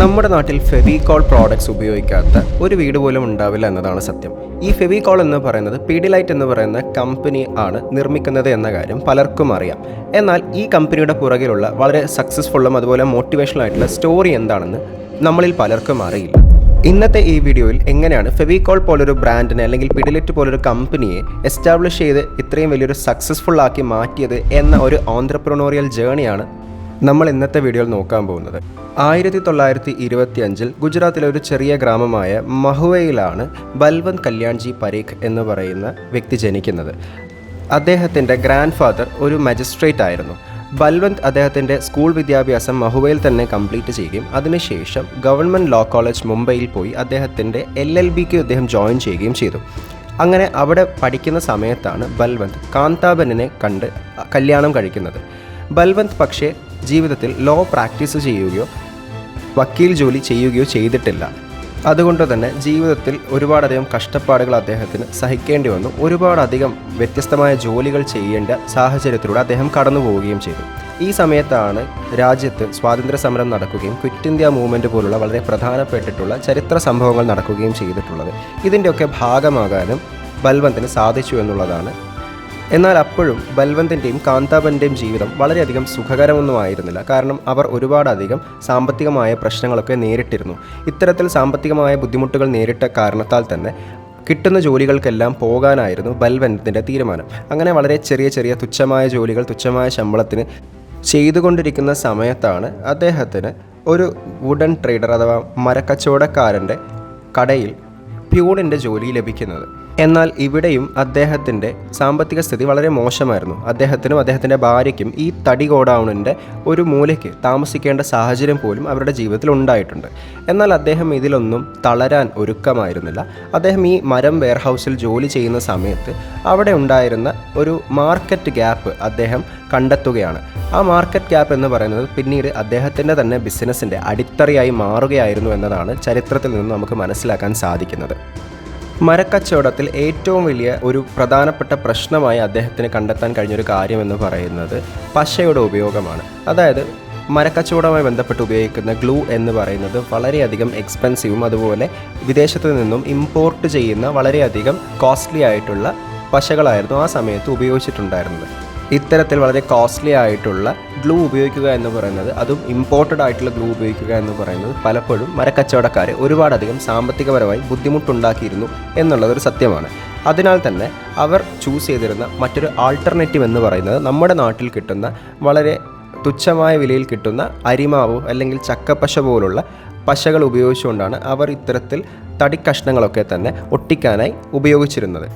നമ്മുടെ നാട്ടിൽ ഫെവികോൾ പ്രോഡക്ട്സ് ഉപയോഗിക്കാത്ത ഒരു വീട് പോലും ഉണ്ടാവില്ല എന്നതാണ് സത്യം. ഈ ഫെവികോൾ എന്ന് പറയുന്നത് പിഡിലൈറ്റ് എന്ന് പറയുന്ന കമ്പനി ആണ് നിർമ്മിക്കുന്നത് എന്ന കാര്യം പലർക്കും അറിയാം. എന്നാൽ ഈ കമ്പനിയുടെ പുറകിലുള്ള വളരെ സക്സസ്ഫുള്ളും അതുപോലെ മോട്ടിവേഷണൽ ആയിട്ടുള്ള സ്റ്റോറി എന്താണെന്ന് നമ്മളിൽ പലർക്കും അറിയില്ല. ഇന്നത്തെ ഈ വീഡിയോയിൽ എങ്ങനെയാണ് ഫെവികോൾ പോലൊരു ബ്രാൻഡിനെ അല്ലെങ്കിൽ പിഡിലിറ്റ് പോലൊരു കമ്പനിയെ എസ്റ്റാബ്ലിഷ് ചെയ്ത് ഇത്രയും വലിയൊരു സക്സസ്ഫുൾ ആക്കി മാറ്റിയത് എന്ന ഒരു ഓൺട്രപ്രണോറിയൽ ജേണിയാണ് നമ്മൾ ഇന്നത്തെ വീഡിയോയിൽ നോക്കാൻ പോകുന്നത്. ആയിരത്തി തൊള്ളായിരത്തി ഇരുപത്തി അഞ്ചിൽ ഗുജറാത്തിലെ ഒരു ചെറിയ ഗ്രാമമായ മഹുവയിലാണ് ബൽവന്ത് കല്യാൺജി പരീഖ് എന്ന് പറയുന്ന വ്യക്തി ജനിക്കുന്നത്. അദ്ദേഹത്തിന്റെ ഗ്രാൻഡ് ഫാദർ ഒരു മജിസ്ട്രേറ്റ് ആയിരുന്നു. ബൽവന്ത് അദ്ദേഹത്തിന്റെ സ്കൂൾ വിദ്യാഭ്യാസം മഹുവയിൽ തന്നെ കംപ്ലീറ്റ് ചെയ്യുകയും അതിനുശേഷം ഗവൺമെന്റ് ലോ കോളേജ് മുംബൈയിൽ പോയി അദ്ദേഹത്തിന്റെ എൽ എൽ ബിക്ക് അദ്ദേഹം ജോയിൻ ചെയ്യുകയും ചെയ്തു. അങ്ങനെ അവിടെ പഠിക്കുന്ന സമയത്താണ് ബൽവന്ത് കാന്താബനെ കണ്ട് കല്യാണം കഴിക്കുന്നത്. ബൽവന്ത് പക്ഷേ ജീവിതത്തിൽ ലോ പ്രാക്ടീസ് ചെയ്യുകയോ വക്കീൽ ജോലി ചെയ്യുകയോ ചെയ്തിട്ടില്ല. അതുകൊണ്ട് തന്നെ ജീവിതത്തിൽ ഒരുപാടധികം കഷ്ടപ്പാടുകൾ അദ്ദേഹത്തിന് സഹിക്കേണ്ടി വന്നു. ഒരുപാടധികം വ്യത്യസ്തമായ ജോലികൾ ചെയ്യേണ്ട സാഹചര്യത്തിലൂടെ അദ്ദേഹം കടന്നു പോവുകയും ചെയ്തു. ഈ സമയത്താണ് രാജ്യത്ത് സ്വാതന്ത്ര്യ സമരം നടക്കുകയും ക്വിറ്റ് ഇന്ത്യ മൂവ്മെന്റ് പോലുള്ള വളരെ പ്രധാനപ്പെട്ടിട്ടുള്ള ചരിത്ര സംഭവങ്ങൾ നടക്കുകയും ചെയ്തിട്ടുള്ളത്. ഇതിന്റെയൊക്കെ ഭാഗമാകാനും ബൽവന്തിന് സാധിച്ചു എന്നുള്ളതാണ് എന്നാൽ അപ്പോഴും ബൽവന്തിന്റെയും കാന്താബന്റെയും ജീവിതം വളരെയധികം സുഖകരമൊന്നും ആയിരുന്നില്ല. കാരണം അവർ ഒരുപാടധികം സാമ്പത്തികമായ പ്രശ്നങ്ങളൊക്കെ നേരിട്ടിരുന്നു. ഇത്തരത്തിൽ സാമ്പത്തികമായ ബുദ്ധിമുട്ടുകൾ നേരിട്ട കാരണത്താൽ തന്നെ കിട്ടുന്ന ജോലികൾക്കെല്ലാം പോകാനായിരുന്നു ബൽവന്തിന്റെ തീരുമാനം. അങ്ങനെ വളരെ ചെറിയ ചെറിയ തുച്ഛമായ ജോലികൾ തുച്ഛമായ ശമ്പളത്തിന് ചെയ്തുകൊണ്ടിരിക്കുന്ന സമയത്താണ് അദ്ദേഹത്തിന് ഒരു വുഡൻ ട്രേഡർ അഥവാ മരക്കച്ചവടക്കാരന്റെ കടയിൽ പ്യൂണിന്റെ ജോലി ലഭിക്കുന്നത്. എന്നാൽ ഇവിടെയും അദ്ദേഹത്തിന്റെ സാമ്പത്തിക സ്ഥിതി വളരെ മോശമായിരുന്നു. അദ്ദേഹത്തിനും അദ്ദേഹത്തിന്റെ ഭാര്യയ്ക്കും ഈ തടി ഗോഡൗണിന്റെ ഒരു മൂലയ്ക്ക് താമസിക്കേണ്ട സാഹചര്യം പോലും അവരുടെ ജീവിതത്തിൽ ഉണ്ടായിട്ടുണ്ട്. എന്നാൽ അദ്ദേഹം ഇതിലൊന്നും തളരാൻ ഒരുക്കമായിരുന്നില്ല. അദ്ദേഹം ഈ മരം വെയർഹൗസിൽ ജോലി ചെയ്യുന്ന സമയത്ത് അവിടെ ഉണ്ടായിരുന്ന ഒരു മാർക്കറ്റ് ഗ്യാപ്പ് അദ്ദേഹം കണ്ടെത്തുകയാണ്. ആ മാർക്കറ്റ് ക്യാപ്പ് എന്ന് പറയുന്നത് പിന്നീട് അദ്ദേഹത്തിന്റെ തന്നെ ബിസിനസ്സിന്റെ അടിത്തറയായി മാറുകയായിരുന്നു എന്നതാണ് ചരിത്രത്തിൽ നിന്ന് നമുക്ക് മനസ്സിലാക്കാൻ സാധിക്കുന്നത്. മരക്കച്ചവടത്തിൽ ഏറ്റവും വലിയ ഒരു പ്രധാനപ്പെട്ട പ്രശ്നമായി അദ്ദേഹത്തിന് കണ്ടെത്താൻ കഴിഞ്ഞൊരു കാര്യമെന്ന് പറയുന്നത് പശയുടെ ഉപയോഗമാണ്. അതായത് മരക്കച്ചവടവുമായി ബന്ധപ്പെട്ട് ഉപയോഗിക്കുന്ന ഗ്ലൂ എന്ന് പറയുന്നത് വളരെയധികം എക്സ്പെൻസീവും അതുപോലെ വിദേശത്തു നിന്നും ഇമ്പോർട്ട് ചെയ്യുന്ന വളരെയധികം കോസ്റ്റ്ലി ആയിട്ടുള്ള പശകളായിരുന്നു ആ സമയത്ത് ഉപയോഗിച്ചിട്ടുണ്ടായിരുന്നത്. ഇത്തരത്തിൽ വളരെ കോസ്റ്റ്ലി ആയിട്ടുള്ള ഗ്ലൂ ഉപയോഗിക്കുക എന്ന് പറയുന്നത് അതും ഇമ്പോർട്ടഡ് ആയിട്ടുള്ള ഗ്ലൂ ഉപയോഗിക്കുക എന്ന് പറയുന്നത് പലപ്പോഴും മരക്കച്ചവടക്കാർ ഒരുപാടധികം സാമ്പത്തികപരമായി ബുദ്ധിമുട്ടുണ്ടാക്കിയിരുന്നു എന്നുള്ളത് ഒരു സത്യമാണ്. അതിനാൽ തന്നെ അവർ ചൂസ് ചെയ്തിരുന്ന മറ്റൊരു ആൾട്ടർനേറ്റീവ് എന്ന് പറയുന്നത് നമ്മുടെ നാട്ടിൽ കിട്ടുന്ന വളരെ തുച്ഛമായ വിലയിൽ കിട്ടുന്ന അരിമാവ് അല്ലെങ്കിൽ ചക്കപ്പശ പോലുള്ള പശകൾ ഉപയോഗിച്ചുകൊണ്ടാണ് അവർ ഇത്തരത്തിൽ തടിക്കഷ്ണങ്ങളൊക്കെ തന്നെ ഒട്ടിക്കാനായി ഉപയോഗിച്ചിരുന്നത്.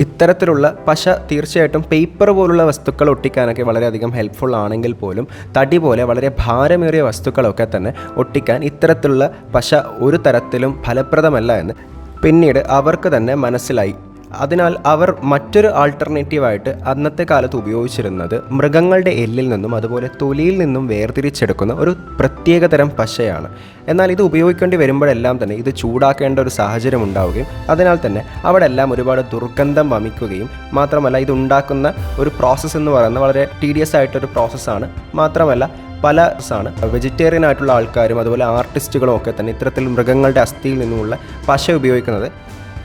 ഇത്തരത്തിലുള്ള പശ തീർച്ചയായിട്ടും പേപ്പർ പോലുള്ള വസ്തുക്കൾ ഒട്ടിക്കാനൊക്കെ വളരെയധികം ഹെൽപ്ഫുൾ ആണെങ്കിൽ പോലും തടി പോലെ വളരെ ഭാരമേറിയ വസ്തുക്കളൊക്കെ തന്നെ ഒട്ടിക്കാൻ ഇത്തരത്തിലുള്ള പശ ഒരു തരത്തിലും ഫലപ്രദമല്ല എന്ന് പിന്നീട് അവർക്ക് തന്നെ മനസ്സിലായി. അതിനാൽ അവർ മറ്റൊരു ആൾട്ടർനേറ്റീവായിട്ട് അന്നത്തെ കാലത്ത് ഉപയോഗിച്ചിരുന്നത് മൃഗങ്ങളുടെ എല്ലിൽ നിന്നും അതുപോലെ തൊലിയിൽ നിന്നും വേർതിരിച്ചെടുക്കുന്ന ഒരു പ്രത്യേകതരം പശയാണ്. എന്നാൽ ഇത് ഉപയോഗിക്കേണ്ടി വരുമ്പോഴെല്ലാം തന്നെ ഇത് ചൂടാക്കേണ്ട ഒരു സാഹചര്യം ഉണ്ടാവുകയും അതിനാൽ തന്നെ അവിടെ എല്ലാം ഒരുപാട് ദുർഗന്ധം വമിക്കുകയും മാത്രമല്ല ഇതുണ്ടാക്കുന്ന ഒരു പ്രോസസ്സ് എന്ന് പറയുന്നത് വളരെ ടീഡിയസ് ആയിട്ടൊരു പ്രോസസ്സാണ് മാത്രമല്ല പല ആണ് വെജിറ്റേറിയൻ ആയിട്ടുള്ള ആൾക്കാരും അതുപോലെ ആർട്ടിസ്റ്റുകളും ഒക്കെ തന്നെ ഇത്തരത്തിൽ മൃഗങ്ങളുടെ അസ്ഥിയിൽ നിന്നുമുള്ള പശ ഉപയോഗിക്കുന്നത്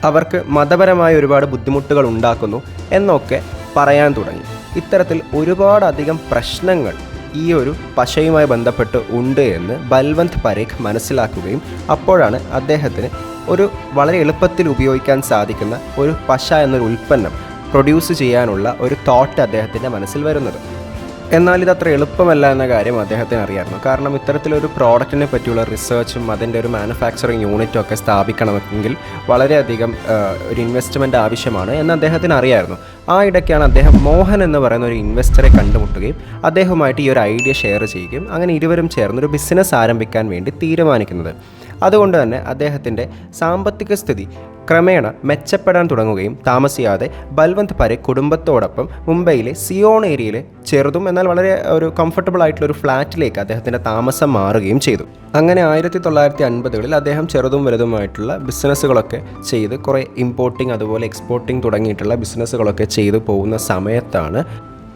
അവർക്ക് മതപരമായ ഒരുപാട് ബുദ്ധിമുട്ടുകൾ ഉണ്ടാക്കുന്നു എന്നൊക്കെ പറയാൻ തുടങ്ങി. ഇത്തരത്തിൽ ഒരുപാടധികം പ്രശ്നങ്ങൾ ഈ ഒരു പശയുമായി ബന്ധപ്പെട്ട് ഉണ്ട് എന്ന് ബൽവന്ത് പരേഖ് മനസ്സിലാക്കുകയും അപ്പോഴാണ് അദ്ദേഹത്തിന് ഒരു വളരെ എളുപ്പത്തിൽ ഉപയോഗിക്കാൻ സാധിക്കുന്ന ഒരു പശ എന്നൊരു ഉൽപ്പന്നം പ്രൊഡ്യൂസ് ചെയ്യാനുള്ള ഒരു തോട്ട് അദ്ദേഹത്തിന്റെ മനസ്സിൽ വരുന്നത്. എന്നാൽ ഇത് അത്ര എളുപ്പമല്ല എന്ന കാര്യം അദ്ദേഹത്തിന് അറിയാമായിരുന്നു. കാരണം ഇത്തരത്തിലൊരു പ്രോഡക്റ്റിനെ പറ്റിയുള്ള റിസർച്ചും അതിന്റെ ഒരു മാനുഫാക്ചറിങ് യൂണിറ്റും ഒക്കെ സ്ഥാപിക്കണമെങ്കിൽ വളരെയധികം ഒരു ഇൻവെസ്റ്റ്മെന്റ് ആവശ്യമാണ് എന്ന് അദ്ദേഹത്തിന് അറിയായിരുന്നു. ആ ഇടയ്ക്കാണ് അദ്ദേഹം മോഹൻ എന്ന് പറയുന്ന ഒരു ഇൻവെസ്റ്ററെ കണ്ടുമുട്ടുകയും അദ്ദേഹവുമായിട്ട് ഈ ഒരു ഐഡിയ ഷെയർ ചെയ്യുകയും അങ്ങനെ ഇരുവരും ചേർന്ന് ഒരു ബിസിനസ് ആരംഭിക്കാൻ വേണ്ടി തീരുമാനിക്കുന്നത്. അതുകൊണ്ട് തന്നെ അദ്ദേഹത്തിന്റെ സാമ്പത്തിക സ്ഥിതി ക്രമേണ മെച്ചപ്പെടാൻ തുടങ്ങുകയും താമസിയാതെ ബൽവന്ത് പരെ കുടുംബത്തോടൊപ്പം മുംബൈയിലെ സിയോൺ ഏരിയയിലെ ചെറുതും എന്നാൽ വളരെ ഒരു കംഫർട്ടബിൾ ആയിട്ടുള്ള ഒരു ഫ്ലാറ്റിലേക്ക് അദ്ദേഹത്തിന്റെ താമസം മാറുകയും ചെയ്തു. അങ്ങനെ ആയിരത്തി തൊള്ളായിരത്തി അൻപതുകളിൽ അദ്ദേഹം ചെറുതും വലുതുമായിട്ടുള്ള ബിസിനസ്സുകളൊക്കെ ചെയ്ത് കുറേ ഇമ്പോർട്ടിംഗ് അതുപോലെ എക്സ്പോർട്ടിംഗ് തുടങ്ങിയിട്ടുള്ള ബിസിനസ്സുകളൊക്കെ ചെയ്തു പോകുന്ന സമയത്താണ്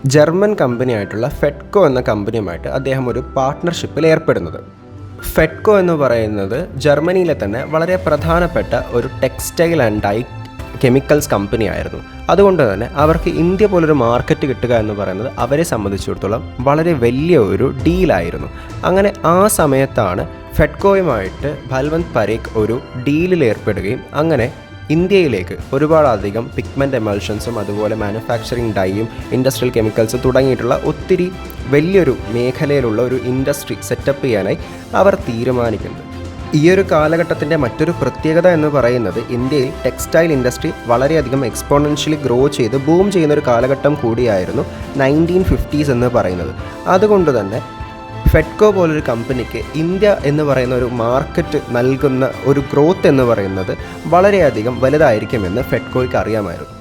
ജർമ്മൻ കമ്പനിയായിട്ടുള്ള ഫെഡ്കോ എന്ന കമ്പനിയുമായിട്ട് അദ്ദേഹം ഒരു പാർട്ട്ണർഷിപ്പിൽ ഏർപ്പെടുന്നത്. ഫെഡ്കോ എന്ന് പറയുന്നത് ജർമ്മനിയിലെ തന്നെ വളരെ പ്രധാനപ്പെട്ട ഒരു textile and dye chemicals company ആയിരുന്നു. അതുകൊണ്ട് തന്നെ അവർക്ക് ഇന്ത്യ പോലൊരു മാർക്കറ്റ് കിട്ടുക എന്ന് പറയുന്നത് അവരെ സംബന്ധിച്ചിടത്തോളം വളരെ വലിയ ഒരു ഡീലായിരുന്നു അങ്ങനെ ആ സമയത്താണ് ഫെഡ്കോയുമായിട്ട് ഭൽവന്ത് പരേഖ് ഒരു ഡീലിൽ ഏർപ്പെടുകയും അങ്ങനെ ഇന്ത്യയിലേക്ക് ഒരുപാടധികം പിഗ്മെന്റ് എമൽഷൻസും അതുപോലെ മാനുഫാക്ചറിങ് ഡൈയും ഇൻഡസ്ട്രിയൽ കെമിക്കൽസും തുടങ്ങിയിട്ടുള്ള ഒത്തിരി വലിയൊരു മേഖലയിലുള്ള ഒരു ഇൻഡസ്ട്രി സെറ്റപ്പ് ചെയ്യാനായി അവർ തീരുമാനിക്കുന്നത്. ഈ ഒരു കാലഘട്ടത്തിന്റെ മറ്റൊരു പ്രത്യേകത എന്ന് പറയുന്നത് ഇന്ത്യയിൽ ടെക്സ്റ്റൈൽ ഇൻഡസ്ട്രി വളരെയധികം എക്സ്പോണൻഷ്യലി ഗ്രോ ചെയ്ത് ബൂം ചെയ്യുന്ന ഒരു കാലഘട്ടം കൂടിയായിരുന്നു നയന്റീൻ ഫിഫ്റ്റീസ് എന്ന് പറയുന്നത്. അതുകൊണ്ട് തന്നെ ഫെഡ്കോ പോലൊരു കമ്പനിക്ക് ഇന്ത്യ എന്ന് പറയുന്ന ഒരു മാർക്കറ്റ് നൽകുന്ന ഒരു ഗ്രോത്ത് എന്ന് പറയുന്നത് വളരെയധികം വലുതായിരിക്കുമെന്ന് ഫെഡ്കോയ്ക്ക് അറിയാമായിരുന്നു.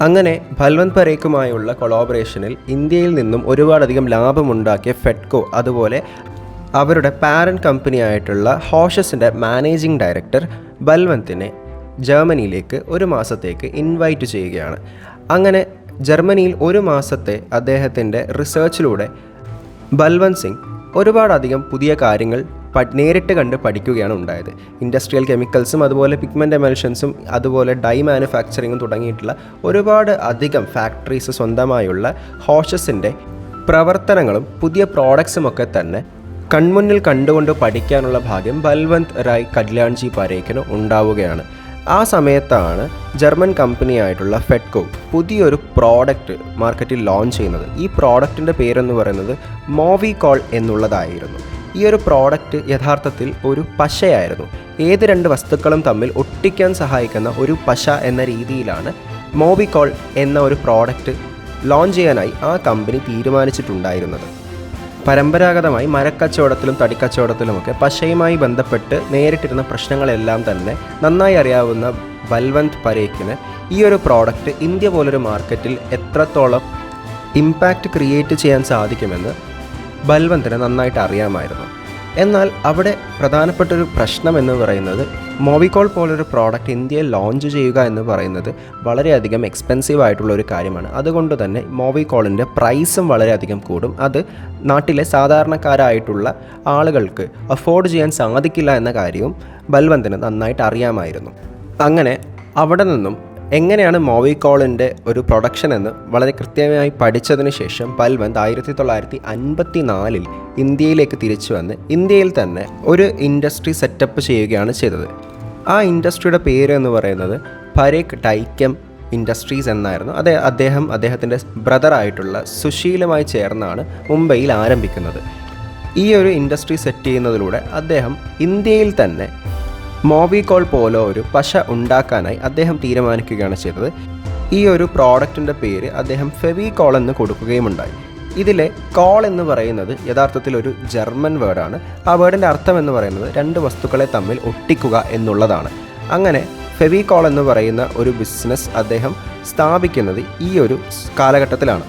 അങ്ങനെ ഭൽവന്ത് പരേക്കുമായുള്ള കൊളാബറേഷനിൽ ഇന്ത്യയിൽ നിന്നും ഒരുപാടധികം ലാഭമുണ്ടാക്കിയ ഫെഡ്കോ അതുപോലെ അവരുടെ പാരന്റ് കമ്പനിയായിട്ടുള്ള ഹോഷസിന്റെ മാനേജിംഗ് ഡയറക്ടർ ബൽവന്തിനെ ജർമ്മനിയിലേക്ക് ഒരു മാസത്തേക്ക് ഇൻവൈറ്റ് ചെയ്യുകയാണ്. അങ്ങനെ ജർമ്മനിയിൽ ഒരു മാസത്തെ അദ്ദേഹത്തിന്റെ റിസർച്ചിലൂടെ ബൽവന്ത് സിംഗ് ഒരുപാടധികം പുതിയ കാര്യങ്ങൾ നേരിട്ട് കണ്ട് പഠിക്കുകയാണ് ഉണ്ടായത്. ഇൻഡസ്ട്രിയൽ കെമിക്കൽസും അതുപോലെ പിഗ്മെന്റ് എമൽഷൻസും അതുപോലെ ഡൈ മാനുഫാക്ചറിങ്ങും തുടങ്ങിയിട്ടുള്ള ഒരുപാട് അധികം ഫാക്ടറീസ് സ്വന്തമായുള്ള ഹോഷസിന്റെ പ്രവർത്തനങ്ങളും പുതിയ പ്രോഡക്ട്സും ഒക്കെ തന്നെ കൺമുന്നിൽ കണ്ടുകൊണ്ട് പഠിക്കാനുള്ള ഭാഗ്യം ബൽവന്ത് റായ് കല്യാൺജി പരേഖിന് ഉണ്ടാവുകയാണ്. ആ സമയത്താണ് ജർമ്മൻ കമ്പനിയായിട്ടുള്ള ഫെഡ്കോ പുതിയൊരു പ്രോഡക്റ്റ് മാർക്കറ്റിൽ ലോഞ്ച് ചെയ്യുന്നത്. ഈ പ്രോഡക്റ്റിന്റെ പേരെന്ന് പറയുന്നത് മോവി കോൾ എന്നുള്ളതായിരുന്നു. ഈ ഒരു പ്രോഡക്റ്റ് യഥാർത്ഥത്തിൽ ഒരു പശയായിരുന്നു. ഏത് രണ്ട് വസ്തുക്കളും തമ്മിൽ ഒട്ടിക്കാൻ സഹായിക്കുന്ന ഒരു പശ എന്ന രീതിയിലാണ് മോവികോൾ എന്ന ഒരു പ്രോഡക്റ്റ് ലോഞ്ച് ചെയ്യാനായി ആ കമ്പനി തീരുമാനിച്ചിട്ടുണ്ടായിരുന്നത്. പരമ്പരാഗതമായി മരക്കച്ചവടത്തിലും തടിക്കച്ചവടത്തിലുമൊക്കെ പശയുമായി ബന്ധപ്പെട്ട് നേരിട്ടിരുന്ന പ്രശ്നങ്ങളെല്ലാം തന്നെ നന്നായി അറിയാവുന്ന ബൽവന്ത് പരേഖിന് ഈ ഒരു പ്രോഡക്റ്റ് ഇന്ത്യ പോലൊരു മാർക്കറ്റിൽ എത്രത്തോളം ഇമ്പാക്റ്റ് ക്രിയേറ്റ് ചെയ്യാൻ സാധിക്കുമെന്ന് ബൽവന്തിന് നന്നായിട്ട് അറിയാമായിരുന്നു. എന്നാൽ അവിടെ പ്രധാനപ്പെട്ട ഒരു പ്രശ്നം എന്ന് പറയുന്നത് മോവിക്കോൾ പോലൊരു പ്രോഡക്റ്റ് ഇന്ത്യയിൽ ലോഞ്ച് ചെയ്യുക എന്ന് പറയുന്നത് വളരെയധികം എക്സ്പെൻസീവ് ആയിട്ടുള്ള ഒരു കാര്യമാണ്. അതുകൊണ്ട് തന്നെ മോവിക്കോളിന്റെ പ്രൈസും വളരെയധികം കൂടും. അത് നാട്ടിലെ സാധാരണക്കാരായിട്ടുള്ള ആളുകൾക്ക് അഫോർഡ് ചെയ്യാൻ സാധിക്കില്ല എന്ന കാര്യവും ബൽവന്തിന് നന്നായിട്ട് അറിയാമായിരുന്നു. അങ്ങനെ അവിടെ നിന്നും എങ്ങനെയാണ് മോവിക്കോളിന്റെ ഒരു പ്രൊഡക്ഷൻ എന്ന് വളരെ കൃത്യമായി പഠിച്ചതിന് ശേഷം ബൽവന്ത് ആയിരത്തി തൊള്ളായിരത്തി അൻപത്തി നാലിൽ ഇന്ത്യയിലേക്ക് തിരിച്ചു വന്ന് ഇന്ത്യയിൽ തന്നെ ഒരു ഇൻഡസ്ട്രി സെറ്റപ്പ് ചെയ്യുകയാണ് ചെയ്തത്. ആ ഇൻഡസ്ട്രിയുടെ പേര് എന്ന് പറയുന്നത് പരേഖ് ടൈക്കം ഇൻഡസ്ട്രീസ് എന്നായിരുന്നു. അതെ അദ്ദേഹം അദ്ദേഹത്തിന്റെ ബ്രദറായിട്ടുള്ള സുശീലുമായി ചേർന്നാണ് മുംബൈയിൽ ആരംഭിക്കുന്നത്. ഈ ഒരു ഇൻഡസ്ട്രി സെറ്റ് ചെയ്യുന്നതിലൂടെ അദ്ദേഹം ഇന്ത്യയിൽ തന്നെ മോബികോൾ പോലെ ഒരു പശ ഉണ്ടാക്കാനായി അദ്ദേഹം തീരുമാനിക്കുകയാണ് ചെയ്തത്. ഈ ഒരു പ്രോഡക്റ്റിന്റെ പേര് അദ്ദേഹം ഫെവികോൾ എന്ന് കൊടുക്കുകയുമുണ്ടായി. ഇതിലെ കോൾ എന്ന് പറയുന്നത് യഥാർത്ഥത്തിൽ ഒരു ജർമ്മൻ വേർഡാണ്. ആ വേർഡിന്റെ അർത്ഥം എന്ന് പറയുന്നത് രണ്ട് വസ്തുക്കളെ തമ്മിൽ ഒട്ടിക്കുക എന്നുള്ളതാണ്. അങ്ങനെ ഫെവികോൾ എന്ന് പറയുന്ന ഒരു ബിസിനസ് അദ്ദേഹം സ്ഥാപിക്കുന്നത് ഈ ഒരു കാലഘട്ടത്തിലാണ്.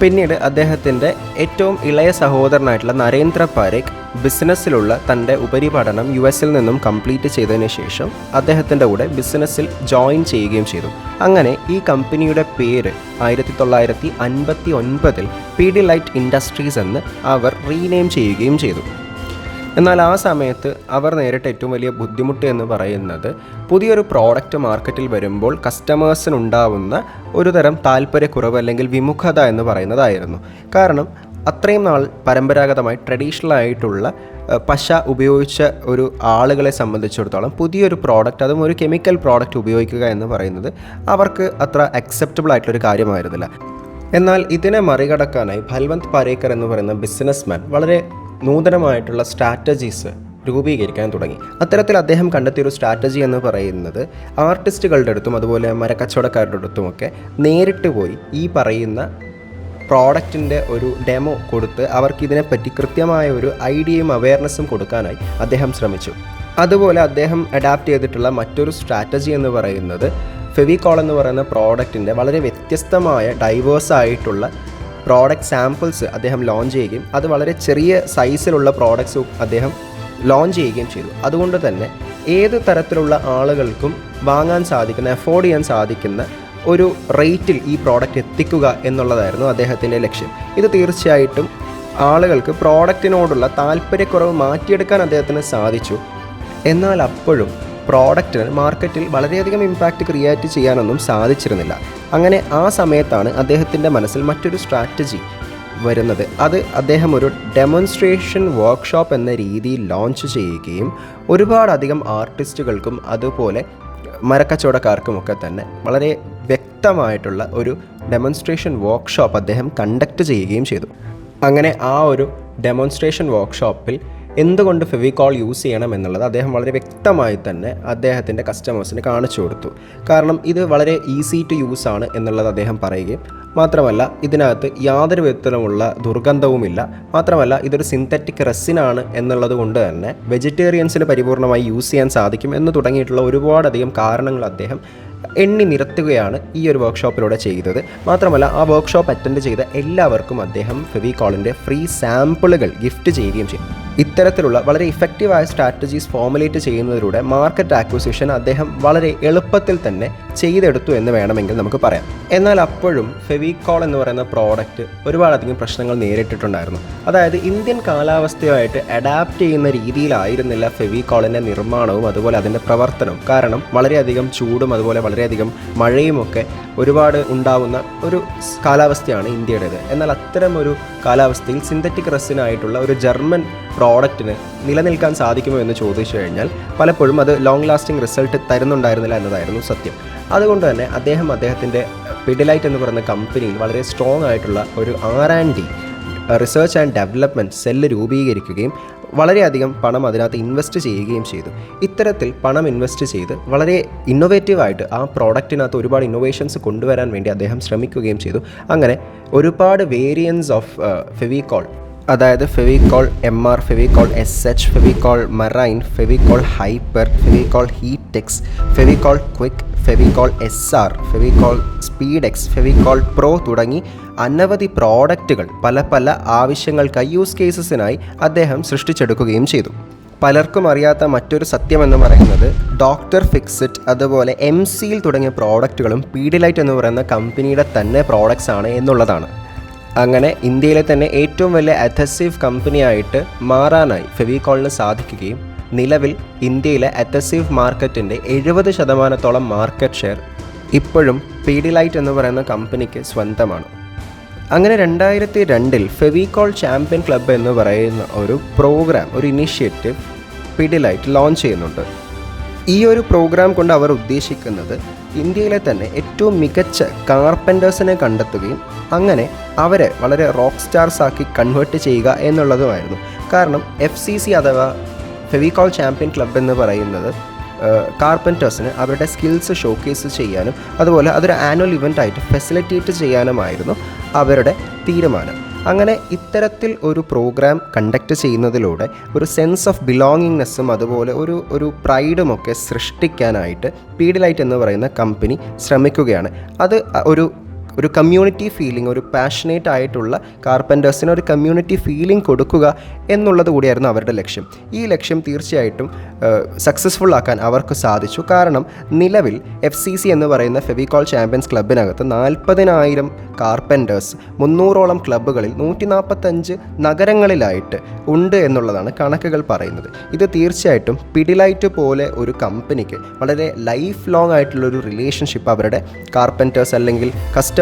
പിന്നീട് അദ്ദേഹത്തിന്റെ ഏറ്റവും ഇളയ സഹോദരനായിട്ടുള്ള നരേന്ദ്ര പാരേഖ് ബിസിനസ്സിലുള്ള തന്റെ ഉപരിപഠനം യു എസിൽ നിന്നും കംപ്ലീറ്റ് ചെയ്തതിന് ശേഷം അദ്ദേഹത്തിന്റെ കൂടെ ബിസിനസ്സിൽ ജോയിൻ ചെയ്യുകയും ചെയ്തു. അങ്ങനെ ഈ കമ്പനിയുടെ പേര് ആയിരത്തി തൊള്ളായിരത്തി അൻപത്തി ഒൻപതിൽ പി ഡി ലൈറ്റ് ഇൻഡസ്ട്രീസ് എന്ന് അവർ റീനെയിം ചെയ്യുകയും ചെയ്തു. എന്നാൽ ആ സമയത്ത് അവർ നേരിട്ട ഏറ്റവും വലിയ ബുദ്ധിമുട്ട് എന്ന് പറയുന്നത് പുതിയൊരു പ്രോഡക്റ്റ് മാർക്കറ്റിൽ വരുമ്പോൾ കസ്റ്റമേഴ്സിനുണ്ടാവുന്ന ഒരു തരം താല്പര്യക്കുറവ് അല്ലെങ്കിൽ വിമുഖത എന്ന് പറയുന്നതായിരുന്നു. കാരണം അത്രയും നാൾ പരമ്പരാഗതമായി ട്രഡീഷണൽ ആയിട്ടുള്ള പശ ഉപയോഗിച്ച ഒരു ആളുകളെ സംബന്ധിച്ചിടത്തോളം പുതിയൊരു പ്രോഡക്റ്റ് അതും ഒരു കെമിക്കൽ പ്രോഡക്റ്റ് ഉപയോഗിക്കുക എന്ന് പറയുന്നത് അവർക്ക് അത്ര അക്സെപ്റ്റബിൾ ആയിട്ടുള്ളൊരു കാര്യമായിരുന്നില്ല. എന്നാൽ ഇതിനെ മറികടക്കാനായി ഭൽവന്ത് പാരേക്കർ എന്ന് പറയുന്ന ബിസിനസ്മാൻ വളരെ നൂതനമായിട്ടുള്ള സ്ട്രാറ്റജീസ് രൂപീകരിക്കാൻ തുടങ്ങി. അത്തരത്തിൽ അദ്ദേഹം കണ്ടെത്തിയ ഒരു സ്ട്രാറ്റജി എന്ന് പറയുന്നത് ആർട്ടിസ്റ്റുകളുടെ അടുത്തും അതുപോലെ മരക്കച്ചവടക്കാരുടെ അടുത്തുമൊക്കെ നേരിട്ട് പോയി ഈ പറയുന്ന പ്രോഡക്റ്റിന്റെ ഒരു ഡെമോ കൊടുത്ത് അവർക്ക് ഇതിനെപ്പറ്റി കൃത്യമായ ഒരു ഐഡിയയും അവയർനെസ്സും കൊടുക്കാനായി അദ്ദേഹം ശ്രമിച്ചു. അതുപോലെ അദ്ദേഹം അഡാപ്റ്റ് ചെയ്തിട്ടുള്ള മറ്റൊരു സ്ട്രാറ്റജി എന്ന് പറയുന്നത് ഫെവിക്കോൾ എന്ന് പറയുന്ന പ്രോഡക്റ്റിന്റെ വളരെ വ്യത്യസ്തമായ ഡൈവേഴ്സ് ആയിട്ടുള്ള പ്രോഡക്റ്റ് സാമ്പിൾസ് അദ്ദേഹം ലോഞ്ച് ചെയ്യുകയും അത് വളരെ ചെറിയ സൈസിലുള്ള പ്രോഡക്റ്റ്സ് അദ്ദേഹം ലോഞ്ച് ചെയ്യുകയും ചെയ്തു. അതുകൊണ്ട് തന്നെ ഏത് തരത്തിലുള്ള ആളുകൾക്കും വാങ്ങാൻ സാധിക്കുന്ന അഫോർഡ് ചെയ്യാൻ സാധിക്കുന്ന ഒരു റേറ്റിൽ ഈ പ്രോഡക്റ്റ് എത്തിക്കുക എന്നുള്ളതായിരുന്നു അദ്ദേഹത്തിന്റെ ലക്ഷ്യം. ഇത് തീർച്ചയായിട്ടും ആളുകൾക്ക് പ്രോഡക്റ്റിനോടുള്ള താല്പര്യക്കുറവ് മാറ്റിയെടുക്കാൻ അദ്ദേഹത്തിന് സാധിച്ചു. എന്നാൽ അപ്പോഴും പ്രോഡക്റ്റിന് മാർക്കറ്റിൽ വളരെയധികം ഇമ്പാക്റ്റ് ക്രിയേറ്റ് ചെയ്യാനൊന്നും സാധിച്ചിരുന്നില്ല. അങ്ങനെ ആ സമയത്താണ് അദ്ദേഹത്തിന്റെ മനസ്സിൽ മറ്റൊരു സ്ട്രാറ്റജി വരുന്നത്. അത് അദ്ദേഹം ഒരു ഡെമോൺസ്ട്രേഷൻ വർക്ക്ഷോപ്പ് എന്ന രീതിയിൽ ലോഞ്ച് ചെയ്യുകയും ഒരുപാടധികം ആർട്ടിസ്റ്റുകൾക്കും അതുപോലെ മരക്കച്ചവടക്കാർക്കുമൊക്കെ തന്നെ വളരെ വ്യക്തമായിട്ടുള്ള ഒരു ഡെമോൺസ്ട്രേഷൻ വർക്ക്ഷോപ്പ് അദ്ദേഹം കണ്ടക്ട് ചെയ്യുകയും ചെയ്തു. അങ്ങനെ ആ ഒരു ഡെമോൺസ്ട്രേഷൻ വർക്ക്ഷോപ്പിൽ എന്തുകൊണ്ട് ഫെവിക്കോൾ യൂസ് ചെയ്യണം എന്നുള്ളത് അദ്ദേഹം വളരെ വ്യക്തമായി തന്നെ അദ്ദേഹത്തിന്റെ കസ്റ്റമേഴ്സിന് കാണിച്ചു കൊടുത്തു. കാരണം ഇത് വളരെ ഈസി ടു യൂസ് ആണ് എന്നുള്ളത് അദ്ദേഹം പറയുകയും മാത്രമല്ല ഇതിനകത്ത് യാതൊരു വിധത്തിലുമുള്ള ദുർഗന്ധവുമില്ല. മാത്രമല്ല ഇതൊരു സിന്തറ്റിക് റെസിനാണ് എന്നുള്ളത് കൊണ്ട് തന്നെ വെജിറ്റേറിയൻസിന് പരിപൂർണമായി യൂസ് ചെയ്യാൻ സാധിക്കും എന്ന് തുടങ്ങിയിട്ടുള്ള ഒരുപാടധികം കാരണങ്ങൾ അദ്ദേഹം എണ്ണി നിരത്തുകയാണ് ഈ ഒരു വർക്ക്ഷോപ്പിലൂടെ ചെയ്തത്. മാത്രമല്ല ആ വർക്ക്ഷോപ്പ് അറ്റൻഡ് ചെയ്ത എല്ലാവർക്കും അദ്ദേഹം ഫെവിക്കോളിന്റെ ഫ്രീ സാമ്പിളുകൾ ഗിഫ്റ്റ് ചെയ്യുകയും ചെയ്തു. ഇത്തരത്തിലുള്ള വളരെ ഇഫക്റ്റീവായ സ്ട്രാറ്റജീസ് ഫോമുലേറ്റ് ചെയ്യുന്നതിലൂടെ മാർക്കറ്റ് ആക്വിസിഷൻ അദ്ദേഹം വളരെ എളുപ്പത്തിൽ തന്നെ ചെയ്തെടുത്തു എന്ന് വേണമെങ്കിൽ നമുക്ക് പറയാം. എന്നാൽ അപ്പോഴും ഫെവിക്കോൾ എന്ന് പറയുന്ന പ്രോഡക്റ്റ് ഒരുപാടധികം പ്രശ്നങ്ങൾ നേരിട്ടിട്ടുണ്ടായിരുന്നു. അതായത് ഇന്ത്യൻ കാലാവസ്ഥയുമായിട്ട് അഡാപ്റ്റ് ചെയ്യുന്ന രീതിയിലായിരുന്നില്ല ഫെവിക്കോളിന്റെ നിർമ്മാണവും അതുപോലെ അതിന്റെ പ്രവർത്തനവും. കാരണം വളരെയധികം ചൂടും അതുപോലെ വളരെയധികം മഴയുമൊക്കെ ഒരുപാട് ഉണ്ടാവുന്ന ഒരു കാലാവസ്ഥയാണ് ഇന്ത്യയുടേത്. എന്നാൽ അത്തരം ഒരു കാലാവസ്ഥയിൽ സിന്തറ്റിക് റെസിനായിട്ടുള്ള ഒരു ജർമ്മൻ പ്രോഡക്റ്റിന് നിലനിൽക്കാൻ സാധിക്കുമോ എന്ന് ചോദിച്ചു കഴിഞ്ഞാൽ പലപ്പോഴും അത് ലോങ് ലാസ്റ്റിംഗ് റിസൾട്ട് തരുന്നുണ്ടായിരുന്നില്ല എന്നതായിരുന്നു സത്യം. അതുകൊണ്ട് തന്നെ അദ്ദേഹം അദ്ദേഹത്തിന്റെ പിഡിലൈറ്റ് എന്ന് പറയുന്ന കമ്പനിയിൽ വളരെ സ്ട്രോങ് ആയിട്ടുള്ള ഒരു R and D research and development cell രൂപീകരിക്കുകയും വളരെയധികം പണം അതിനകത്ത് ഇൻവെസ്റ്റ് ചെയ്യുകയും ചെയ്തു. ഇത്തരത്തിൽ പണം ഇൻവെസ്റ്റ് ചെയ്ത് വളരെ ഇന്നൊവേറ്റീവായിട്ട് ആ പ്രോഡക്റ്റിനകത്ത് ഒരുപാട് ഇന്നൊവേഷൻസ് കൊണ്ടുവരാൻ വേണ്ടി അദ്ദേഹം ശ്രമിക്കുകയും ചെയ്തു. അങ്ങനെ ഒരുപാട് വേരിയൻസ് ഓഫ് ഫെവിക്കോൾ അതായത് Fevicol M R Fevicol S H Fevicol marine Fevicol hyper Fevicol Heatex Fevicol quick Fevicol S R Fevicol Speedex Fevicol pro തുടങ്ങി അനവധി പ്രോഡക്റ്റുകൾ പല പല ആവശ്യങ്ങൾക്കായി യൂസ് കേസസിനായി അദ്ദേഹം സൃഷ്ടിച്ചെടുക്കുകയും ചെയ്തു. പലർക്കും അറിയാത്ത മറ്റൊരു സത്യം എന്ന് പറയുന്നത് ഡോക്ടർ ഫിക്സിറ്റ് അതുപോലെ എം സിയിൽ തുടങ്ങിയ പ്രോഡക്റ്റുകളും പീഡിലൈറ്റ് എന്ന് പറയുന്ന കമ്പനിയുടെ തന്നെ പ്രോഡക്റ്റ്സ് ആണ് എന്നുള്ളതാണ്. അങ്ങനെ ഇന്ത്യയിലെ തന്നെ ഏറ്റവും വലിയ അഥസീവ് കമ്പനിയായിട്ട് മാറാനായി ഫെവിക്കോളിന് സാധിക്കുകയും നിലവിൽ ഇന്ത്യയിലെ അഥസീവ് മാർക്കറ്റിന്റെ എഴുപത് ശതമാനത്തോളം മാർക്കറ്റ് ഷെയർ ഇപ്പോഴും പീഡിലൈറ്റ് എന്ന് പറയുന്ന കമ്പനിക്ക് സ്വന്തമാണ്. അങ്ങനെ രണ്ടായിരത്തി രണ്ടിൽ ഫെവിക്കോൾ ചാമ്പ്യൻ ക്ലബ്ബ് എന്ന് പറയുന്ന ഒരു പ്രോഗ്രാം ഒരു ഇനിഷ്യേറ്റീവ് പിഡിലൈറ്റ് ലോഞ്ച് ചെയ്യുന്നുണ്ട്. ഈ ഒരു പ്രോഗ്രാം കൊണ്ട് അവർ ഉദ്ദേശിക്കുന്നത് ഇന്ത്യയിലെ തന്നെ ഏറ്റവും മികച്ച കാർപ്പന്റേഴ്സിനെ കണ്ടെത്തുകയും അങ്ങനെ അവരെ വളരെ റോക്ക് സ്റ്റാർസ് ആക്കി കൺവേർട്ട് ചെയ്യുക എന്നുള്ളതുമായിരുന്നു. കാരണം എഫ് സി സി അഥവാ ഫെവിക്കോൾ ചാമ്പ്യൻ ക്ലബ് എന്ന് പറയുന്നത് കാർപ്പന്റേഴ്സിന് അവരുടെ സ്കിൽസ് ഷോക്കേസ് ചെയ്യാനും അതുപോലെ അതൊരു ആനുവൽ ഇവന്റ് ആയിട്ട് ഫെസിലിറ്റേറ്റ് ചെയ്യാനുമായിരുന്നു അവരുടെ തീരുമാനം. അങ്ങനെ ഇത്തരത്തിൽ ഒരു പ്രോഗ്രാം കണ്ടക്ട് ചെയ്യുന്നതിലൂടെ ഒരു സെൻസ് ഓഫ് ബിലോങ്ങിങ്നെസ്സും അതുപോലെ ഒരു ഒരു പ്രൈഡുമൊക്കെ സൃഷ്ടിക്കാനായിട്ട് പീഡിലൈറ്റ് എന്ന് പറയുന്ന കമ്പനി ശ്രമിക്കുകയാണ്. അത് ഒരു ഒരു കമ്മ്യൂണിറ്റി ഫീലിംഗ് ഒരു പാഷനേറ്റ് ആയിട്ടുള്ള കാർപ്പന്റേഴ്സിന് ഒരു കമ്മ്യൂണിറ്റി ഫീലിംഗ് കൊടുക്കുക എന്നുള്ളത് കൂടിയായിരുന്നു അവരുടെ ലക്ഷ്യം. ഈ ലക്ഷ്യം തീർച്ചയായിട്ടും സക്സസ്ഫുൾ ആക്കാൻ അവർക്ക് സാധിച്ചു. കാരണം നിലവിൽ എഫ് സി സി എന്ന് പറയുന്ന ഫെവിക്കോൾ ചാമ്പ്യൻസ് ക്ലബിനകത്ത് നാൽപ്പതിനായിരം കാർപ്പന്റേഴ്സ് മുന്നൂറോളം ക്ലബ്ബുകളിൽ നൂറ്റി നാൽപ്പത്തഞ്ച് നഗരങ്ങളിലായിട്ട് ഉണ്ട് എന്നുള്ളതാണ് കണക്കുകൾ പറയുന്നത്. ഇത് തീർച്ചയായിട്ടും പിടിലൈറ്റ് പോലെ ഒരു കമ്പനിക്ക് വളരെ ലൈഫ് ലോങ് ആയിട്ടുള്ളൊരു റിലേഷൻഷിപ്പ് അവരുടെ കാർപ്പന്റേഴ്സ് അല്ലെങ്കിൽ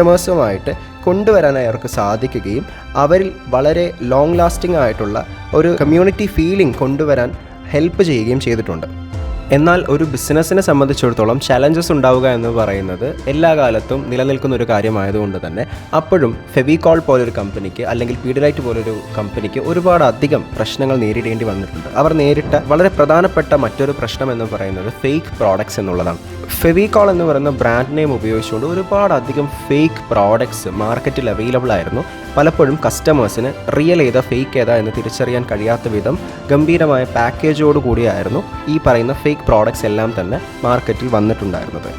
കസ്റ്റമേഴ്സുമായിട്ട് കൊണ്ടുവരാനായി അവർക്ക് സാധിക്കുകയും അവരിൽ വളരെ ലോങ് ലാസ്റ്റിംഗ് ആയിട്ടുള്ള ഒരു കമ്മ്യൂണിറ്റി ഫീലിംഗ് കൊണ്ടുവരാൻ ഹെൽപ്പ് ചെയ്യുകയും ചെയ്തിട്ടുണ്ട്. എന്നാൽ ഒരു ബിസിനസ്സിനെ സംബന്ധിച്ചിടത്തോളം ചലഞ്ചസ് ഉണ്ടാവുക എന്ന് പറയുന്നത് എല്ലാ കാലത്തും നിലനിൽക്കുന്ന ഒരു കാര്യമായതുകൊണ്ട് തന്നെ അപ്പോഴും ഫെവിക്കോൾ പോലൊരു കമ്പനിക്ക് അല്ലെങ്കിൽ പീഡിലൈറ്റ് പോലൊരു കമ്പനിക്ക് ഒരുപാട് അധികം പ്രശ്നങ്ങൾ നേരിടേണ്ടി വന്നിട്ടുണ്ട്. അവർ നേരിട്ട വളരെ പ്രധാനപ്പെട്ട മറ്റൊരു പ്രശ്നം എന്ന് പറയുന്നത് ഫേക്ക് പ്രോഡക്ട്സ് എന്നുള്ളതാണ്. ഫെവിക്കോൾ എന്ന് പറയുന്ന ബ്രാൻഡ് നെയിം ഉപയോഗിച്ചുകൊണ്ട് ഒരുപാട് അധികം ഫേക്ക് പ്രോഡക്ട്സ് മാർക്കറ്റിൽ അവൈലബിൾ ആയിരുന്നു. പലപ്പോഴും കസ്റ്റമേഴ്സിന് റിയൽ ഏതാ ഫേക്ക് ഏതാ എന്ന് തിരിച്ചറിയാൻ കഴിയാത്ത വിധം ഗംഭീരമായ പാക്കേജോട് കൂടിയായിരുന്നു ഈ പറയുന്ന ഫേക്ക് പ്രോഡക്ട്സ് എല്ലാം തന്നെ മാർക്കറ്റിൽ വന്നിട്ടുണ്ടായിരുന്നത്.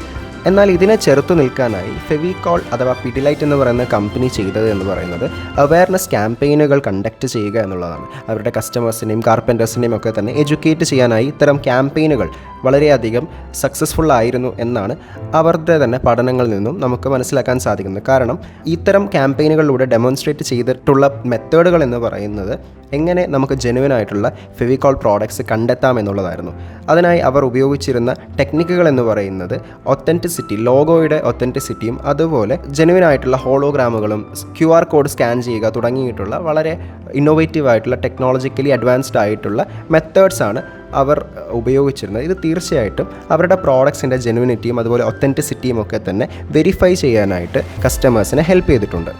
എന്നാൽ ഇതിനെ ചെറുത്തു നിൽക്കാനായി ഫെവിക്കോൾ അഥവാ പിഡിലൈറ്റ് എന്ന് പറയുന്ന കമ്പനി ചെയ്തത് എന്ന് പറയുന്നത് അവയർനെസ് ക്യാമ്പയിനുകൾ കണ്ടക്ട് ചെയ്യുക എന്നുള്ളതാണ്. അവരുടെ കസ്റ്റമേഴ്സിനെയും കാർപ്പന്റേഴ്സിനെയും ഒക്കെ തന്നെ എഡ്യൂക്കേറ്റ് ചെയ്യാനായി ഇത്തരം ക്യാമ്പയിനുകൾ വളരെയധികം സക്സസ്ഫുൾ ആയിരുന്നു എന്നാണ് അവരുടെ തന്നെ പഠനങ്ങളിൽ നിന്നും നമുക്ക് മനസ്സിലാക്കാൻ സാധിക്കുന്നത്. കാരണം ഇത്തരം ക്യാമ്പയിനുകളിലൂടെ ഡെമോൺസ്ട്രേറ്റ് ചെയ്തിട്ടുള്ള മെത്തേഡുകൾ എന്ന് പറയുന്നത് എങ്ങനെ നമുക്ക് ജെനുവൻ ആയിട്ടുള്ള ഫെവിക്കോൾ പ്രോഡക്ട്സ് കണ്ടെത്താം എന്നുള്ളതായിരുന്നു. അതിനായി അവർ ഉപയോഗിച്ചിരുന്ന ടെക്നിക്കുകൾ എന്ന് പറയുന്നത് ഒത്തന്റിസിറ്റി ലോഗോയുടെ ഒത്തന്റിസിറ്റിയും അതുപോലെ ജെനുവൻ ആയിട്ടുള്ള ഹോളോഗ്രാമുകളും ക്യു ആർ കോഡ് സ്കാൻ ചെയ്യുക തുടങ്ങിയിട്ടുള്ള വളരെ ഇന്നോവേറ്റീവ് ആയിട്ടുള്ള ടെക്നോളജിക്കലി അഡ്വാൻസ്ഡ് ആയിട്ടുള്ള മെത്തേഡ്സ് ആണ് അവർ ഉപയോഗിച്ചിരുന്നത്. ഇത് തീർച്ചയായിട്ടും അവരുടെ പ്രോഡക്ട്സിന്റെ ജെനുവിനിറ്റിയും അതുപോലെ ഒത്തന്റിസിറ്റിയും ഒക്കെ തന്നെ വെരിഫൈ ചെയ്യാനായിട്ട് കസ്റ്റമേഴ്സിനെ ഹെൽപ്പ് ചെയ്തിട്ടുണ്ട്.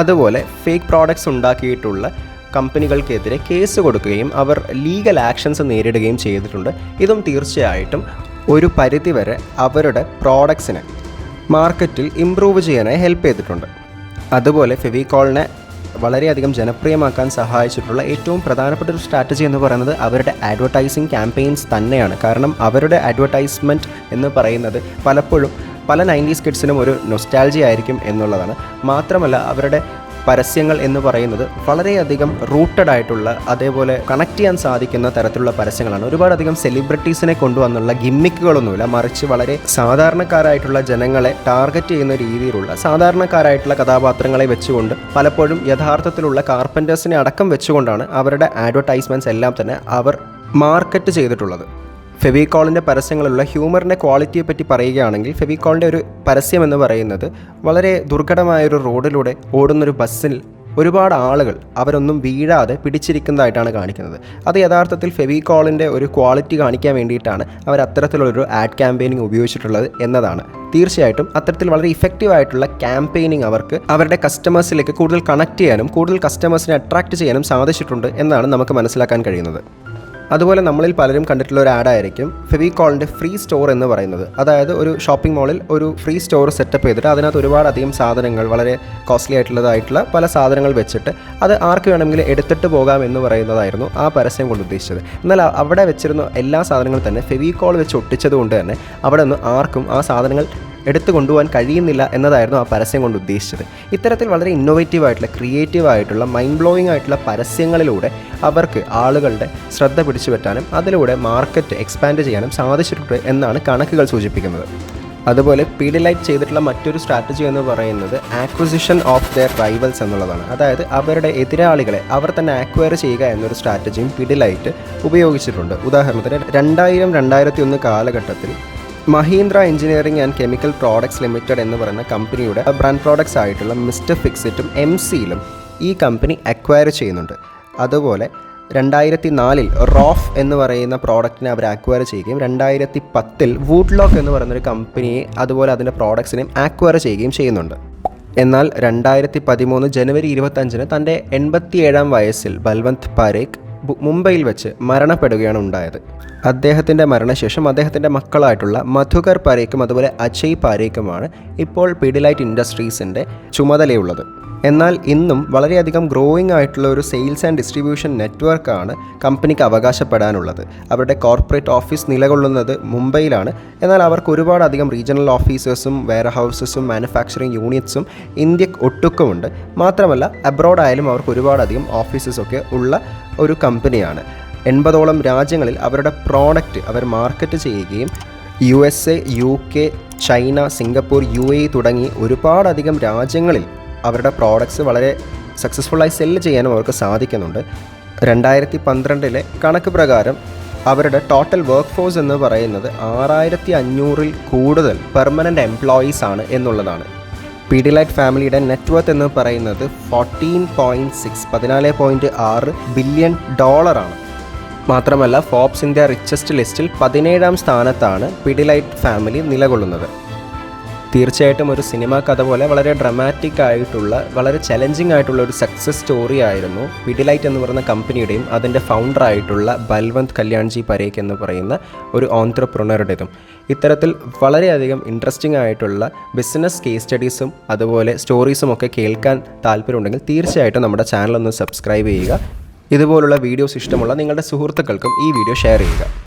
അതുപോലെ ഫേക്ക് പ്രോഡക്ട്സ് ഉണ്ടാക്കിയിട്ടുള്ള കമ്പനികൾക്കെതിരെ കേസ് കൊടുക്കുകയും അവർ ലീഗൽ ആക്ഷൻസ് നേരിടുകയും ചെയ്തിട്ടുണ്ട്. ഇതും തീർച്ചയായിട്ടും ഒരു പരിധിവരെ അവരുടെ പ്രോഡക്ട്സിനെ മാർക്കറ്റിൽ ഇമ്പ്രൂവ് ചെയ്യാനായി ഹെൽപ്പ് ചെയ്തിട്ടുണ്ട്. അതുപോലെ ഫെവിക്കോളിനെ വളരെയധികം ജനപ്രിയമാക്കാൻ സഹായിച്ചിട്ടുള്ള ഏറ്റവും പ്രധാനപ്പെട്ട ഒരു സ്ട്രാറ്റജി എന്ന് പറയുന്നത് അവരുടെ അഡ്വർടൈസിങ് ക്യാമ്പയിൻസ് തന്നെയാണ്. കാരണം അവരുടെ അഡ്വർടൈസ്മെന്റ് എന്ന് പറയുന്നത് പലപ്പോഴും പല നയന്റീസ് കിഡ്സിനും ഒരു നൊസ്റ്റാൾജി ആയിരിക്കും എന്നുള്ളതാണ്. മാത്രമല്ല അവരുടെ പരസ്യങ്ങൾ എന്ന് പറയുന്നത് വളരെയധികം റൂട്ടഡ് ആയിട്ടുള്ള അതേപോലെ കണക്ട് ചെയ്യാൻ സാധിക്കുന്ന തരത്തിലുള്ള പരസ്യങ്ങളാണ്. ഒരുപാടധികം സെലിബ്രിറ്റീസിനെ കൊണ്ടുവന്നുള്ള ഗിമ്മിക്കുകളൊന്നുമില്ല. മറിച്ച് വളരെ സാധാരണക്കാരായിട്ടുള്ള ജനങ്ങളെ ടാർഗറ്റ് ചെയ്യുന്ന രീതിയിലുള്ള സാധാരണക്കാരായിട്ടുള്ള കഥാപാത്രങ്ങളെ വെച്ചുകൊണ്ട് പലപ്പോഴും യഥാർത്ഥത്തിലുള്ള കാർപ്പന്റേഴ്സിനെ അടക്കം വെച്ചുകൊണ്ടാണ് അവരുടെ അഡ്വർടൈസ്മെന്റ്സ് എല്ലാം തന്നെ അവർ മാർക്കറ്റ് ചെയ്തിട്ടുള്ളത്. ഫെവിക്കോളിന്റെ പരസ്യങ്ങളിലുള്ള ഹ്യൂമറിന്റെ ക്വാളിറ്റിയെ പറ്റി പറയുകയാണെങ്കിൽ ഫെവിക്കോളിന്റെ ഒരു പരസ്യം എന്ന് പറയുന്നത് വളരെ ദുർഘടമായൊരു റോഡിലൂടെ ഓടുന്നൊരു ബസ്സിൽ ഒരുപാട് ആളുകൾ അവരൊന്നും വീഴാതെ പിടിച്ചിരിക്കുന്നതായിട്ടാണ് കാണിക്കുന്നത്. അത് യഥാർത്ഥത്തിൽ ഫെവിക്കോളിന്റെ ഒരു ക്വാളിറ്റി കാണിക്കാൻ വേണ്ടിയിട്ടാണ് അവർ അത്തരത്തിലുള്ളൊരു ആഡ് ക്യാമ്പയിനിങ് ഉപയോഗിച്ചിട്ടുള്ളത് എന്നതാണ്. തീർച്ചയായിട്ടും അത്തരത്തിൽ വളരെ ഇഫക്റ്റീവ് ആയിട്ടുള്ള ക്യാമ്പയിനിങ് അവർക്ക് അവരുടെ കസ്റ്റമേഴ്സിലേക്ക് കൂടുതൽ കണക്ട് ചെയ്യാനും കൂടുതൽ കസ്റ്റമേഴ്സിനെ അട്രാക്റ്റ് ചെയ്യാനും സാധിച്ചിട്ടുണ്ട് എന്നാണ് നമുക്ക് മനസ്സിലാക്കാൻ കഴിയുന്നത്. അതുപോലെ നമ്മളിൽ പലരും കണ്ടിട്ടുള്ള ഒരു ആഡായിരിക്കും ഫെവിക്കോളിന്റെ ഫ്രീ സ്റ്റോർ എന്ന് പറയുന്നത്. അതായത് ഒരു ഷോപ്പിംഗ് മാളിൽ ഒരു ഫ്രീ സ്റ്റോർ സെറ്റപ്പ് ചെയ്തിട്ട് അതിനകത്ത് ഒരുപാട് അധികം സാധനങ്ങൾ വളരെ കോസ്റ്റ്ലി ആയിട്ടുള്ളതായിട്ടുള്ള പല സാധനങ്ങൾ വെച്ചിട്ട് അത് ആർക്ക് വേണമെങ്കിലും എടുത്തിട്ട് പോകാം എന്ന് പറയുന്നതായിരുന്നു ആ പരസ്യം കൊണ്ട് ഉദ്ദേശിച്ചത്. എന്നാൽ അവിടെ വെച്ചിരുന്ന എല്ലാ സാധനങ്ങളും തന്നെ ഫെവിക്കോൾ വെച്ച് ഒട്ടിച്ചത് കൊണ്ട് തന്നെ അവിടെ നിന്ന് ആർക്കും ആ സാധനങ്ങൾ എടുത്തു കൊണ്ടുപോകാൻ കഴിയുന്നില്ല എന്നതായിരുന്നു ആ പരസ്യം കൊണ്ട് ഉദ്ദേശിച്ചത്. ഇത്തരത്തിൽ വളരെ ഇന്നോവേറ്റീവ് ആയിട്ടുള്ള ക്രിയേറ്റീവ് ആയിട്ടുള്ള മൈൻഡ് ബ്ലോയിങ് ആയിട്ടുള്ള പരസ്യങ്ങളിലൂടെ അവർക്ക് ആളുകളുടെ ശ്രദ്ധ പിടിച്ചു പറ്റാനും അതിലൂടെ മാർക്കറ്റ് എക്സ്പാൻഡ് ചെയ്യാനും സാധിച്ചിട്ടുണ്ട് എന്നാണ് കണക്കുകൾ സൂചിപ്പിക്കുന്നത്. അതുപോലെ പീഡിലൈറ്റ് ചെയ്തിട്ടുള്ള മറ്റൊരു സ്ട്രാറ്റജി എന്ന് പറയുന്നത് ആക്വിസിഷൻ ഓഫ് ദെയർ റൈവൽസ് എന്നുള്ളതാണ്. അതായത് അവരുടെ എതിരാളികളെ അവർ തന്നെ ആക്വയർ ചെയ്യുക എന്നൊരു സ്ട്രാറ്റജിയും പീഡിലൈറ്റ് ഉപയോഗിച്ചിട്ടുണ്ട്. ഉദാഹരണത്തിന് രണ്ടായിരം രണ്ടായിരത്തി ഒന്ന് കാലഘട്ടത്തിൽ Mahindra engineering and chemical products limited എന്ന് പറയുന്ന കമ്പനിയുടെ ബ്രാൻഡ് പ്രോഡക്ട്സ് ആയിട്ടുള്ള മിസ്റ്റർ ഫിക്സിറ്റും എം സിയിലും ഈ കമ്പനി അക്വയർ ചെയ്യുന്നുണ്ട്. അതുപോലെ രണ്ടായിരത്തി നാലിൽ റോഫ് എന്ന് പറയുന്ന പ്രോഡക്റ്റിനെ അവർ അക്വയർ ചെയ്യുകയും രണ്ടായിരത്തി പത്തിൽ വൂഡ്ലോക്ക് എന്ന് പറയുന്നൊരു കമ്പനിയെ അതുപോലെ അതിന്റെ പ്രോഡക്ട്സിനെയും അക്വയർ ചെയ്യുകയും ചെയ്യുന്നുണ്ട്. എന്നാൽ രണ്ടായിരത്തി പതിമൂന്ന് ജനുവരി ഇരുപത്തഞ്ചിന് തന്റെ എൺപത്തിയേഴാം വയസ്സിൽ ബൽവന്ത് പാരേഖ് മുംബൈയിൽ വെച്ച് മരണപ്പെടുകയാണ് ഉണ്ടായത്. അദ്ദേഹത്തിന്റെ മരണശേഷം അദ്ദേഹത്തിന്റെ മക്കളായിട്ടുള്ള മധുകർ പാരേക്കും അതുപോലെ അജയ് പാരേക്കുമാണ് ഇപ്പോൾ പിഡിലൈറ്റ് ഇൻഡസ്ട്രീസിന്റെ ചുമതലയുള്ളത്. എന്നാൽ ഇന്നും വളരെയധികം ഗ്രോയിങ് ആയിട്ടുള്ള ഒരു സെയിൽസ് ആൻഡ് ഡിസ്ട്രിബ്യൂഷൻ നെറ്റ്വർക്കാണ് കമ്പനിക്ക് അവകാശപ്പെടാനുള്ളത്. അവരുടെ കോർപ്പറേറ്റ് ഓഫീസ് നിലകൊള്ളുന്നത് മുംബൈയിലാണ്. എന്നാൽ അവർക്ക് ഒരുപാടധികം റീജിയണൽ ഓഫീസേഴ്സും വെയർ ഹൗസസും മാനുഫാക്ചറിങ് യൂണിറ്റ്സും ഇന്ത്യ ഒട്ടുക്കുമുണ്ട്. മാത്രമല്ല അബ്രോഡ് ആയാലും അവർക്ക് ഒരുപാടധികം ഓഫീസസൊക്കെ ഉള്ള ഒരു കമ്പനിയാണ്. എൺപതോളം രാജ്യങ്ങളിൽ അവരുടെ പ്രോഡക്റ്റ് അവർ മാർക്കറ്റ് ചെയ്യുകയും U S A U K China Singapore U A തുടങ്ങി ഒരുപാടധികം രാജ്യങ്ങളിൽ അവരുടെ പ്രോഡക്റ്റ്സ് വളരെ സക്സസ്ഫുള്ളായി സെല്ല് ചെയ്യാനും അവർക്ക് സാധിക്കുന്നുണ്ട്. രണ്ടായിരത്തി പന്ത്രണ്ടിലെ കണക്ക് പ്രകാരം അവരുടെ ടോട്ടൽ വർക്ക് ഫോഴ്സ് എന്ന് പറയുന്നത് ആറായിരത്തി അഞ്ഞൂറിൽ കൂടുതൽ പെർമനന്റ് എംപ്ലോയീസ് ആണ് എന്നുള്ളതാണ്. പീഡിലൈറ്റ് ഫാമിലിയുടെ നെറ്റ്വർത്ത് എന്ന് പറയുന്നത് ഫോർട്ടീൻ പോയിന്റ് സിക്സ് പതിനാല് പോയിന്റ് ആറ് ബില്യൺ ഡോളറാണ് മാത്രമല്ല ഫോബ്സ് ഇന്ത്യ റിച്ചസ്റ്റ് ലിസ്റ്റിൽ പതിനേഴാം സ്ഥാനത്താണ് പിഡിലൈറ്റ് ഫാമിലി നിലകൊള്ളുന്നത്. തീർച്ചയായിട്ടും ഒരു സിനിമ കഥ പോലെ വളരെ ഡ്രമാറ്റിക് ആയിട്ടുള്ള വളരെ ചലഞ്ചിങ് ആയിട്ടുള്ള ഒരു സക്സസ് സ്റ്റോറി ആയിരുന്നു പിഡിലൈറ്റ് എന്ന് പറയുന്ന കമ്പനിയുടെയും അതിന്റെ ഫൗണ്ടർ ആയിട്ടുള്ള ബൽവന്ത് കല്യാൺജി പരേഖ് എന്ന് പറയുന്ന ഒരു ഓൺട്രപ്രണറുടേതും ഇത്തരത്തിൽ വളരെയധികം ഇൻട്രസ്റ്റിംഗ് ആയിട്ടുള്ള ബിസിനസ് കേസ് സ്റ്റഡീസും അതുപോലെ സ്റ്റോറീസും ഒക്കെ കേൾക്കാൻ താല്പര്യമുണ്ടെങ്കിൽ തീർച്ചയായിട്ടും നമ്മുടെ ചാനൽ ഒന്ന് സബ്സ്ക്രൈബ് ചെയ്യുക. ഇതുപോലുള്ള വീഡിയോസ് ഇഷ്ടമുള്ള നിങ്ങളുടെ സുഹൃത്തുക്കൾക്കും ഈ വീഡിയോ ഷെയർ ചെയ്യുക.